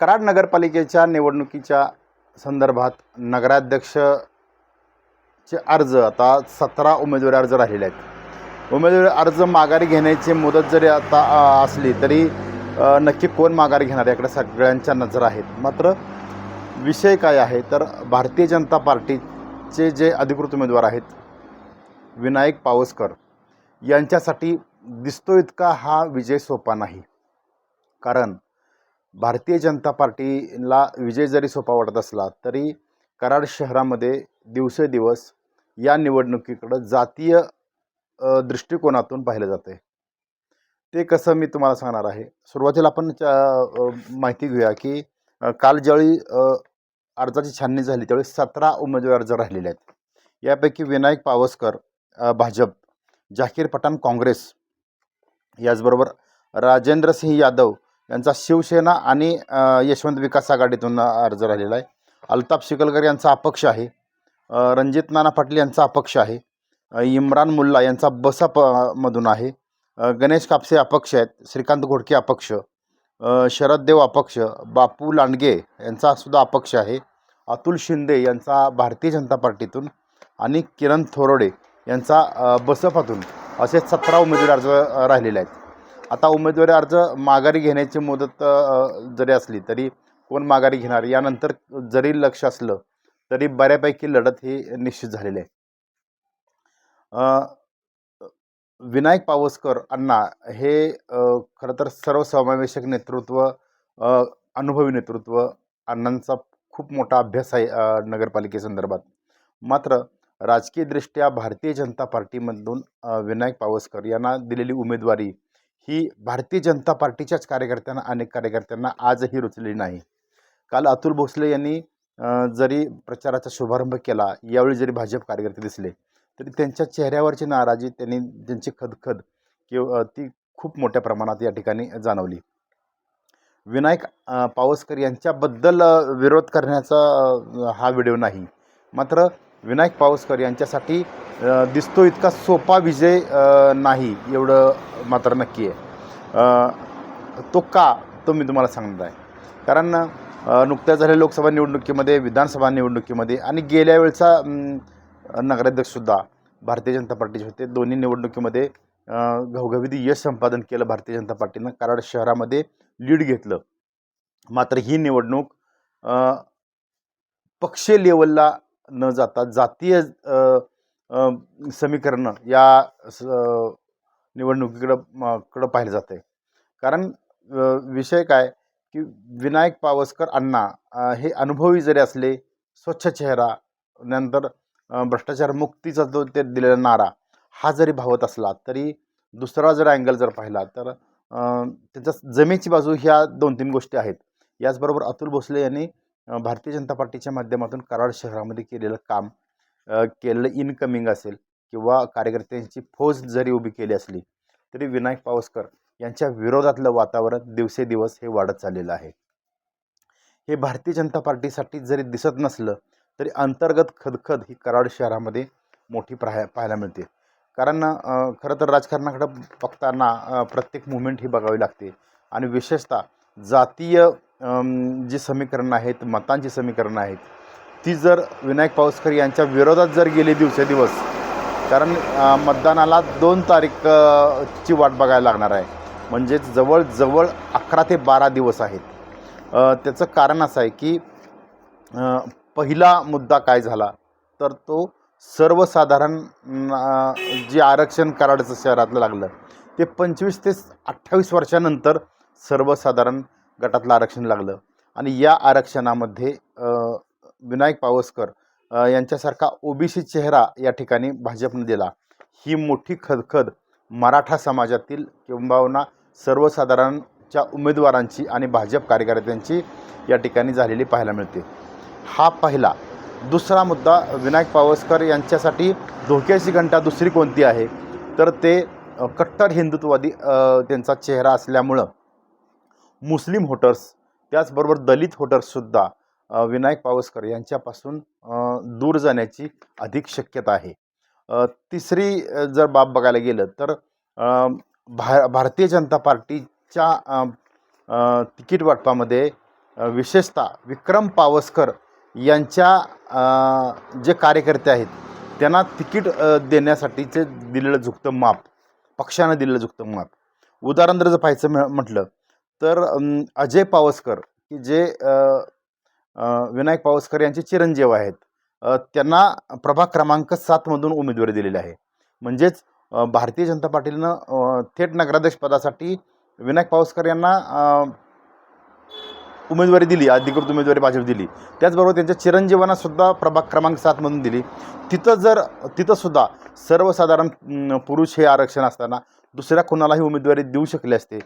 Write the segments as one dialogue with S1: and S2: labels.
S1: कराड नगरपालिकेच्या निवडणुकीच्या संदर्भात नगराध्यक्षचे अर्ज आता सतरा उमेदवारी अर्ज राहिलेले आहेत. उमेदवारी अर्ज माघारी घेण्याची मुदत जरी आता असली तरी नक्की कोण माघारी घेणार याकडे सगळ्यांच्या नजर आहेत. मात्र विषय काय आहे? तर भारतीय जनता पार्टीचे जे अधिकृत उमेदवार आहेत विनायक पावसकर यांच्यासाठी दिसतो इतका हा विजय सोपा नाही. कारण भारतीय जनता पार्टीला विजय जरी सोपा वाटत असला तरी कराड शहरामध्ये दिवसेदिवस या निवडणुकीकडं जातीय दृष्टिकोनातून पाहिलं जाते ते कसं मी तुम्हाला सांगणार आहे. सुरुवातीला आपण च्या- माहिती घेऊया की काल ज्यावेळी अर्जाची छाननी झाली त्यावेळी सतरा उमेदवार अर्ज राहिलेले आहेत. यापैकी विनायक पावसकर भाजप जाकीर पठाण काँग्रेस याचबरोबर राजेंद्र सिंह यादव यांचा शिवसेना आणि यशवंत विकास आघाडीतून अर्ज राहिलेला आहे. अल्ताफ शिकलकर यांचा अपक्ष आहे. रणजित नाना पाटील यांचा अपक्ष आहे. इम्रान मुल्ला यांचा बसप मधून आहे. गणेश कापसे अपक्ष आहेत. श्रीकांत घोडके अपक्ष. शरद देव अपक्ष. बापू लांडगे यांचा सुद्धा अपक्ष आहे. अतुल शिंदे यांचा भारतीय जनता पार्टीतून आणि किरण थोरोडे यांचा बसपातून असे सतरा उमेदवार अर्ज राहिलेले आहेत. आता उमेदवारी अर्ज माघारी घेण्याची मुदत जरी असली तरी कोण माघारी घेणार? यानंतर जरी लक्ष असलं तरी बऱ्यापैकी लढत ही निश्चित झालेली आहे. विनायक पावसकर अण्णा हे खरं तर सर्वसमावेशक नेतृत्व अनुभवी नेतृत्व अण्णांचा खूप मोठा अभ्यास आहे नगरपालिकेसंदर्भात. मात्र राजकीयदृष्ट्या भारतीय जनता पार्टीमधून विनायक पावसकर यांना दिलेली उमेदवारी ही भारतीय जनता पार्टीच्याच कार्यकर्त्यांना अनेक कार्यकर्त्यांना आजही रुचली नाही. काल अतुल भोसले यांनी जरी प्रचाराचा शुभारंभ केला यावेळी जरी भाजप कार्यकर्ते दिसले तरी त्यांच्या चेहऱ्यावरची नाराजी त्यांनी त्यांची खदखद किंवा ती खूप मोठ्या प्रमाणात या ठिकाणी जाणवली. विनायक पावसकर यांच्याबद्दल विरोध करण्याचा हा व्हिडिओ नाही. मात्र विनायक पावसकर यांच्यासाठी दिसतो इतका सोपा विजय नाही एवढं मात्र नक्की आहे. तो का तो मी तुम्हाला सांगणार आहे. कारण नुकत्याच झालेल्या लोकसभा निवडणुकीमध्ये विधानसभा निवडणुकीमध्ये आणि गेल्या वेळचा नगराध्यक्षसुद्धा भारतीय जनता पार्टीचे होते. दोन्ही निवडणुकीमध्ये घवघवीत यश संपादन केलं भारतीय जनता पार्टीनं. कराड शहरामध्ये लीड घेतलं. मात्र ही निवडणूक पक्ष पक्षीय लेवलला न जाता जातीय समीकरणं या स निवडणुकीकडं कडं पाहिलं जातं आहे कारण विषय काय की विनायक पावसकर अण्णा हे अनुभवी जरी असले स्वच्छ चेहरा नंतर भ्रष्टाचार मुक्तीचा जो ते दिलेला नारा हा जरी भावत असला तरी दुसरा जर अँगल जर पाहिला तर त्याच्या जमेची बाजू ह्या दोन तीन गोष्टी आहेत. याचबरोबर अतुल भोसले यांनी भारतीय जनता पार्टीच्या माध्यमातून कराड शहरामध्ये केलेलं काम केलेलं इनकमिंग असेल किंवा कार्यकर्त्यांची फौज जरी उभी केली असली तरी विनायक पावसकर यांच्या विरोधातलं वातावरण दिवसेदिवस हे वाढत चाललेलं आहे. हे भारतीय जनता पार्टीसाठी जरी दिसत नसलं तरी अंतर्गत खदखद ही कराड शहरामध्ये मोठी पाहाय पाहायला मिळते. कारण खरं तर राजकारणाकडं बघताना प्रत्येक मुवमेंट ही बघावी लागते. आणि विशेषतः जातीय जी समीकरणं आहेत मतांची समीकरणं आहेत ती जर विनायक पावसकर यांच्या विरोधात जर गेली दिवसेदिवस कारण मतदानाला दोन तारीख ची वाट बघायला लागणार आहे. म्हणजेच जवळजवळ अकरा ते बारा दिवस आहेत. त्याचं कारण असं आहे की पहिला मुद्दा काय झाला? तर तो सर्वसाधारण जे आरक्षण कराडचं शहरातलं लागलं ते पंचवीस ते अठ्ठावीस वर्षानंतर सर्वसाधारण गटातलं आरक्षण लागलं. आणि या आरक्षणामध्ये विनायक पावसकर ओ यांच्यासारखा ओबीसी चेहरा या ठिकाणी भाजपने दिला. ही मोठी खदखद मराठा समाजातील किंबहुना सर्वसाधारणच्या उमेदवारांची आणि भाजप कार्यकर्त्यांची या ठिकाणी झालेली पाहायला मिळते. हा पहिला. दुसरा मुद्दा विनायक पावसकर यांच्यासाठी धोक्याची घंटा दुसरी कोणती आहे? तर ते कट्टर हिंदुत्ववादी त्यांचा चेहरा असल्यामुळं मुस्लिम होटर्स त्याचबरोबर दलित होटर्ससुद्धा विनायक पावसकर यांच्यापासून दूर जाण्याची अधिक शक्यता आहे. तिसरी जर बाब बघायला गेलं तर भा भारतीय जनता पार्टीच्या तिकीट वाटपामध्ये विशेषतः विक्रम पावसकर यांच्या जे कार्यकर्ते आहेत त्यांना तिकीट देण्यासाठीचे दिलेलं झुकतं माप पक्षानं दिलेलं झुकतं माप. उदाहरण जर पाहायचं म्ह- म्हटलं तर अजय पावसकर की जे विनायक पावसकर यांचे चिरंजीव आहेत. त्यांना प्रभाग क्रमांक सातमधून उमेदवारी दिलेली आहे. म्हणजेच भारतीय जनता पार्टीनं थेट नगराध्यक्ष पदासाठी विनायक पावसकर यांना उमेदवारी दिली अधिकृत उमेदवारी भाजप दिली. त्याचबरोबर त्यांच्या चिरंजीवांना सुद्धा प्रभाग क्रमांक सातमधून दिली. तिथं जर तिथंसुद्धा सर्वसाधारण पुरुष हे आरक्षण असताना दुसऱ्या कोणालाही उमेदवारी देऊ शकले असते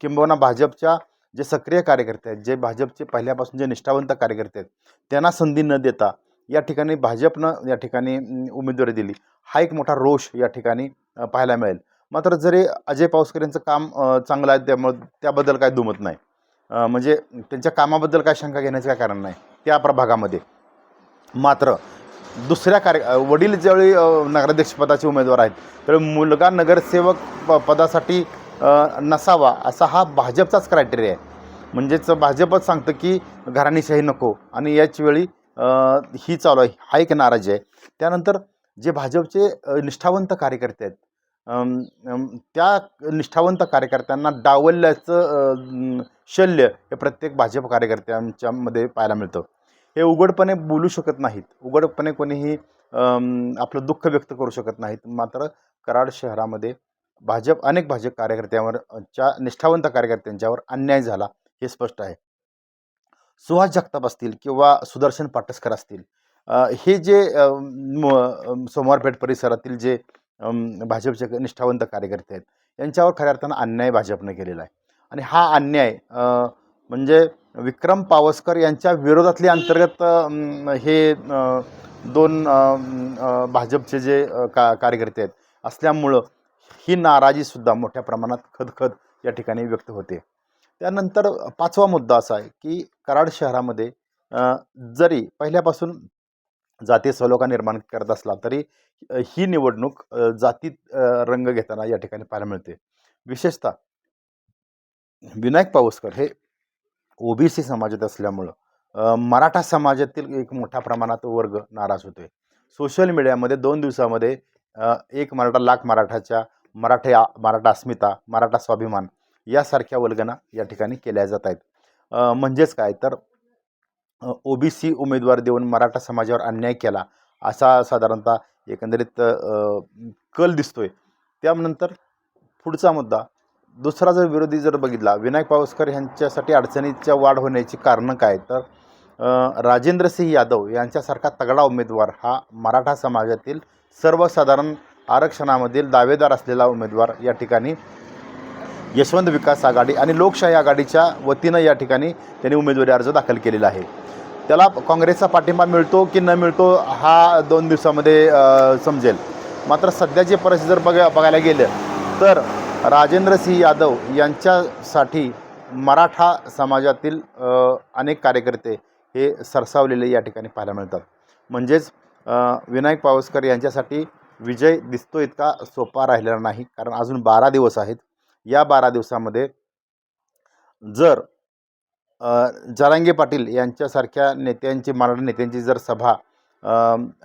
S1: किंबहुना भाजपच्या जे सक्रिय कार्यकर्ते आहेत जे भाजपचे पहिल्यापासून जे निष्ठावंत कार्यकर्ते आहेत त्यांना संधी न देता या ठिकाणी भाजपनं या ठिकाणी उमेदवारी दिली. हा एक मोठा रोष या ठिकाणी पाहायला मिळेल. मात्र जरी अजय पावसकर यांचं काम चांगलं आहे त्यामुळं त्याबद्दल काय दुमत नाही. म्हणजे त्यांच्या कामाबद्दल काय शंका घेण्याचं काय कारण नाही त्या प्रभागामध्ये. मात्र दुसऱ्या कार्य वडील ज्यावेळी नगराध्यक्षपदाचे उमेदवार आहेत तर मुलगा नगरसेवक प पदासाठी नसावा असा हा भाजपचाच क्रायटेरिया आहे. म्हणजेच भाजपच सांगतं की घराणीशाही नको आणि याच वेळी ही चालू आहे हा एक नाराजी आहे. त्यानंतर जे भाजपचे निष्ठावंत कार्यकर्ते आहेत त्या निष्ठावंत कार्यकर्त्यांना डावलल्याचं शल्य हे प्रत्येक भाजप कार्यकर्त्यांच्यामध्ये पाहायला मिळतं. हे उघडपणे बोलू शकत नाहीत. उघडपणे कोणीही आपलं दुःख व्यक्त करू शकत नाहीत. मात्र कराड शहरामध्ये भाजप अनेक भाजप कार्यकर्त्यांवर च्या निष्ठावंत कार्यकर्त्यांच्यावर अन्याय झाला हे स्पष्ट आहे. सुहास जगताप असतील किंवा सुदर्शन पाटसकर असतील हे जे सोमवारपेठ परिसरातील जे भाजपचे निष्ठावंत कार्यकर्ते आहेत यांच्यावर खऱ्या अर्थानं अन्याय भाजपनं केलेला आहे. आणि हा अन्याय म्हणजे विक्रम पावसकर यांच्या विरोधातले अंतर्गत हे दोन भाजपचे जे का कार्यकर्ते आहेत असल्यामुळं ही नाराजीसुद्धा मोठ्या प्रमाणात खदखद या ठिकाणी व्यक्त होते. त्यानंतर पाचवा मुद्दा असा आहे की कराड शहरामध्ये जरी पहिल्यापासून जातीय सलोखा निर्माण करत असला तरी ही निवडणूक जातीत रंग घेताना या ठिकाणी पाहायला मिळते. विशेषतः विनायक पावसकर हे ओबीसी समाजात असल्यामुळं मराठा समाजातील एक मोठ्या प्रमाणात वर्ग नाराज होतोय. सोशल मीडियामध्ये दोन दिवसामध्ये एक मराठा लाख मराठाच्या मराठा मराठा अस्मिता मराठा स्वाभिमान यासारख्या वल्गना या ठिकाणी केल्या जात आहेत. म्हणजेच काय? तर ओबीसी उमेदवार देऊन मराठा समाजावर अन्याय केला असा साधारणतः एकंदरीत कल दिसतोय. त्यानंतर पुढचा मुद्दा दुसरा जर विरोधी जर बघितला विनायक पावसकर यांच्यासाठी अडचणीच्या वाढ होण्याची कारणं काय? तर अ, राजेंद्र सिंह यादव यांच्यासारखा तगडा उमेदवार हा मराठा समाजातील सर्वसाधारण आरक्षणामधील दावेदार असलेला उमेदवार या ठिकाणी यशवंत विकास आघाडी आणि लोकशाही आघाडीच्या वतीनं या ठिकाणी त्यांनी उमेदवारी अर्ज दाखल केलेला आहे. त्याला काँग्रेसचा पाठिंबा मिळतो की न मिळतो हा दोन दिवसामध्ये समजेल. मात्र सध्याची परिस्थिती जर बघा बघायला गेलं तर राजेंद्र सिंह यादव यांच्यासाठी मराठा समाजातील अनेक कार्यकर्ते हे सरसावलेले या ठिकाणी पाहायला मिळतात. म्हणजेच विनायक पावसकर यांच्यासाठी विजय दिसतो इतका सोपा राहिलेला नाही कारण अजून बारा दिवस आहेत. या बारा दिवसामध्ये जर अ, जरांगे पाटील यांच्यासारख्या नेत्यांची मराठा नेत्यांची जर सभा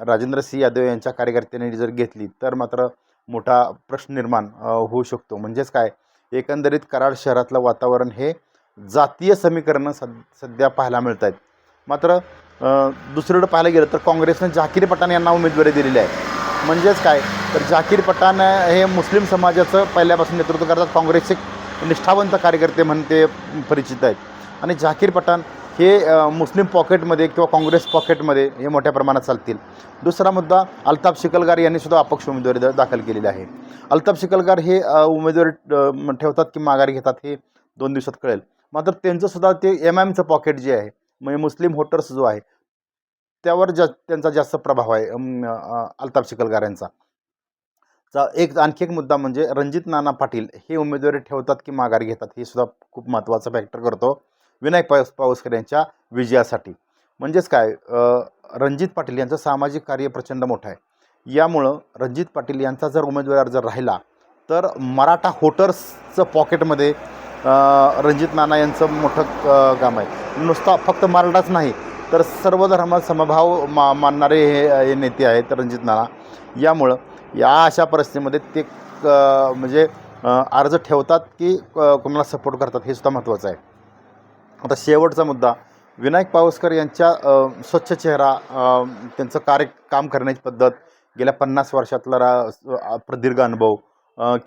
S1: राजेंद्र सिंह यादव यांच्या कार्यकर्त्यांनी जर घेतली तर मात्र मोठा प्रश्न निर्माण होऊ शकतो. म्हणजेच काय? एकंदरीत कराड शहरातलं वातावरण हे जातीय समीकरणं सद सध्या पाहायला मिळत आहेत मात्र अ, दुसरीकडं पाहायला गेलं तर काँग्रेसनं झाकीर पठाण यांना उमेदवारी दिलेली आहे. म्हणजेच काय? तर झाकीर पठाण हे मुस्लिम समाजाचं पहिल्यापासून नेतृत्व करतात. काँग्रेसचे निष्ठावंत कार्यकर्ते म्हणून ते परिचित आहेत. आणि झाकीर पठाण हे मुस्लिम पॉकेटमध्ये किंवा काँग्रेस पॉकेटमध्ये हे मोठ्या प्रमाणात चालतील. दुसरा मुद्दा अल्ताफ शिकलगार यांनीसुद्धा अपक्ष उमेदवारी दाखल केलेली आहे. अल्ताफ शिकलगार हे उमेदवारी ठेवतात की माघारी घेतात हे दोन दिवसात कळेल. मात्र त्यांचंसुद्धा ते एम आयमचं पॉकेट जे आहे म्हणजे मुस्लिम होटर्स जो आहे त्यावर जा त्यांचा जास्त प्रभाव आहे अल्ताप अ, अल्ताफ यांचा. चा एक आणखी एक मुद्दा म्हणजे रणजित नाना पाटील हे उमेदवारी ठेवतात की माघारी घेतात हे सुद्धा खूप महत्त्वाचा फॅक्टर करतो. विनायक पावस पावसकर यांच्या विजयासाठी. म्हणजेच काय रणजित पाटील यांचं सामाजिक कार्य प्रचंड मोठं आहे. यामुळं रणजित पाटील यांचा जर उमेदवार अर्ज राहिला तर मराठा होटर्सचं पॉकेटमध्ये रणजित नाना यांचं मोठं काम आहे. नुसता फक्त मराठाच नाही तर सर्व धर्मात समभाव मा मानणारे हे हे नेते आहेत रणजित नाना. यामुळं या अशा परिस्थितीमध्ये ते म्हणजे अर्ज ठेवतात की क- कोणाला सपोर्ट करतात हे सुद्धा महत्त्वाचं आहे. आता शेवटचा मुद्दा. विनायक पावसकर यांच्या स्वच्छ चेहरा त्यांचं कार्य काम करण्याची पद्धत गेल्या पन्नास वर्षातला रा प्रदीर्घ अनुभव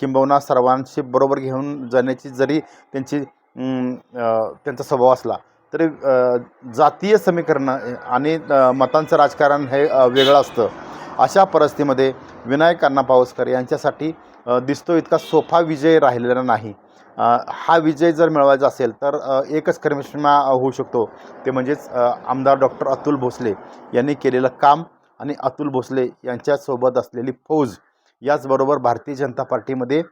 S1: किंबहुना सर्वांशी बरोबर घेऊन जाण्याची जरी त्यांची त्यांचा स्वभाव असला तरी जातीय समीकरणं आणि मतांचं राजकारण हे वेगळं असतं. अशा परिस्थितीमध्ये विनायक अण्णा पावसकर यांच्यासाठी दिसतो इतका सोफा विजय राहिलेला नाही. हा विजय जर मिळवायचा असेल तर एकच कमिशमा होऊ शकतो. ते म्हणजेच आमदार डॉक्टर अतुल भोसले यांनी केलेलं काम आणि अतुल भोसले यांच्यासोबत असलेली फौज याचबरोबर भारतीय जनता पार्टीमध्ये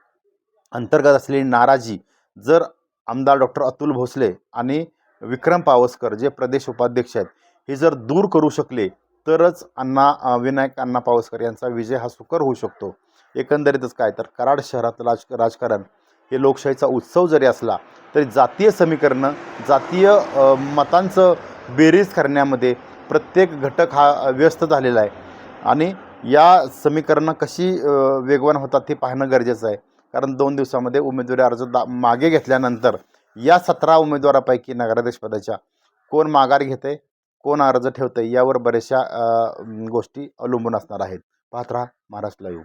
S1: अंतर्गत असलेली नाराजी जर आमदार डॉक्टर अतुल भोसले आणि विक्रम पावसकर जे प्रदेश उपाध्यक्ष आहेत हे जर दूर करू शकले तरच अण्णा विनायक अण्णा पावसकर यांचा विजय हा सुकर होऊ शकतो. एकंदरीतच काय तर कराड शहरात राज राजकारण हे लोकशाहीचा उत्सव जरी असला तरी जातीय समीकरणं जातीय मतांचं बेरीज करण्यामध्ये प्रत्येक घटक हा व्यस्त झालेला आहे. आणि या समीकरणं कशी वेगवान होतात हे पाहणं गरजेचं आहे. कारण दोन दिवसामध्ये उमेदवारी अर्ज दा मागे घेतल्यानंतर या सतरा उमेदवारापैकी नगराध्यक्षपदाच्या कोण माघार घेते कोण अर्ज ठेवतं यावर बऱ्याचशा गोष्टी अवलंबून असणार आहेत. पाहत राहा महाराष्ट्र लाईव्ह